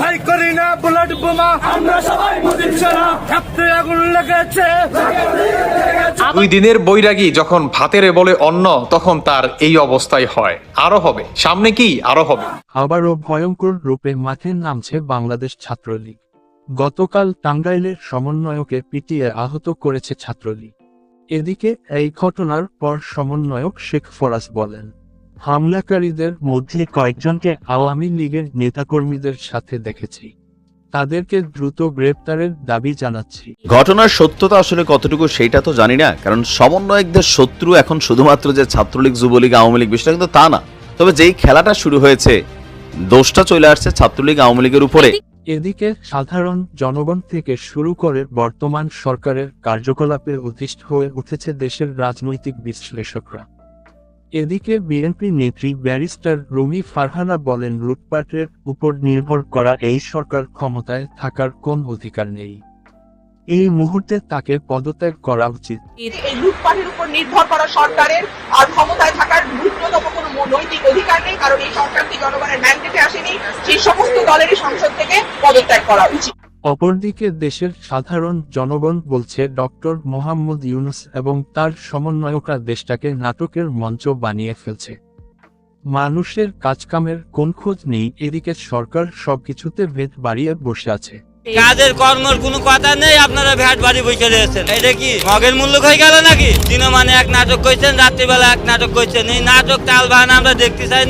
ভাই করি না বুলেট বোমা। আমরা সবাই মুজিব সেনা হাতে আগুন লেগেছে। দুই দিনের বৈরাগী যখন ভাতের বলে অন্ন তখন তার এই অবস্থায় হয়। আরও হবে। সামনে কি? আরও হবে। আবারও ভয়ঙ্কর রূপে মাঠে নামছে বাংলাদেশ ছাত্রলীগ। গতকাল টাঙ্গাইলের সমন্বয়কে পিটিয়ে আহত করেছে ছাত্রলীগ। এদিকে এই ঘটনার পর সমন্বয়ক শেখ ফরাজ বলেন হামলাকারীদের মধ্যে কয়েকজনকে আওয়ামী লীগের নেতাকর্মীদের সাথে দেখেছি। তাদেরকে দ্রুত গ্রেপ্তারের দাবি জানাচ্ছি। ঘটনার সত্যতা আসলে কতটুকু সেইটা তো জানি না কারণ সমন্বয়কদের শত্রু এখন শুধুমাত্র যে ছাত্রলীগ যুবলীগ আওয়ামী লীগ বিষয়টা কিন্তু তা না। তবে যেই খেলাটা শুরু হয়েছে দোষটা চলে আসছে ছাত্রলীগ আওয়ামী লীগের উপরে। এদিকে সাধারণ জনগণ থেকে শুরু করে বর্তমান সরকারের কার্যকলাপে অতিষ্ঠ হয়ে উঠেছে দেশের রাজনৈতিক বিশ্লেষকরা। এদিকে বিএনপি নেত্রী ব্যারিস্টার রুমি ফারহানা বলেন, লুটপাটের উপর নির্ভর করা এই সরকার ক্ষমতায় থাকার কোন অধিকার নেই। এই মুহূর্তে তাকে পদত্যাগ করা উচিত। এই লুটপাটের উপর নির্ভর করা সরকারের আর ক্ষমতায় থাকার ন্যূনতম কোনো নৈতিক অধিকার নেই, কারণ এই সরকারটি জনগণের ম্যান্ডেটে আসেনি। সেই সমস্ত দলেরই সংসদ থেকে পদত্যাগ করা উচিত। অপরদিকে দেশের সাধারণ জনগণ বলছে ডক্টর মোহাম্মদ ইউনুস এবং তার সমন্বয়করা দেশটাকে নাটকের মঞ্চ বানিয়ে ফেলছে। মানুষের কাজকামের কোন খোঁজ নেই, এদিকে সরকার সবকিছুতে ভেদ বাড়িয়ে বসে আছে। কাজের কর্মর কোনো কথা নেই, আপনারা ভ্যাট বাড়ি বসে রয়েছেন। এটা কি মগের মূল্য হয়ে গেল নাকি? দিনে মানে এক নাটক কইছেন রাত্রিবেলা এক নাটক কইছেন এই নাটক তাল বাহানা আমরা দেখতে চাই না।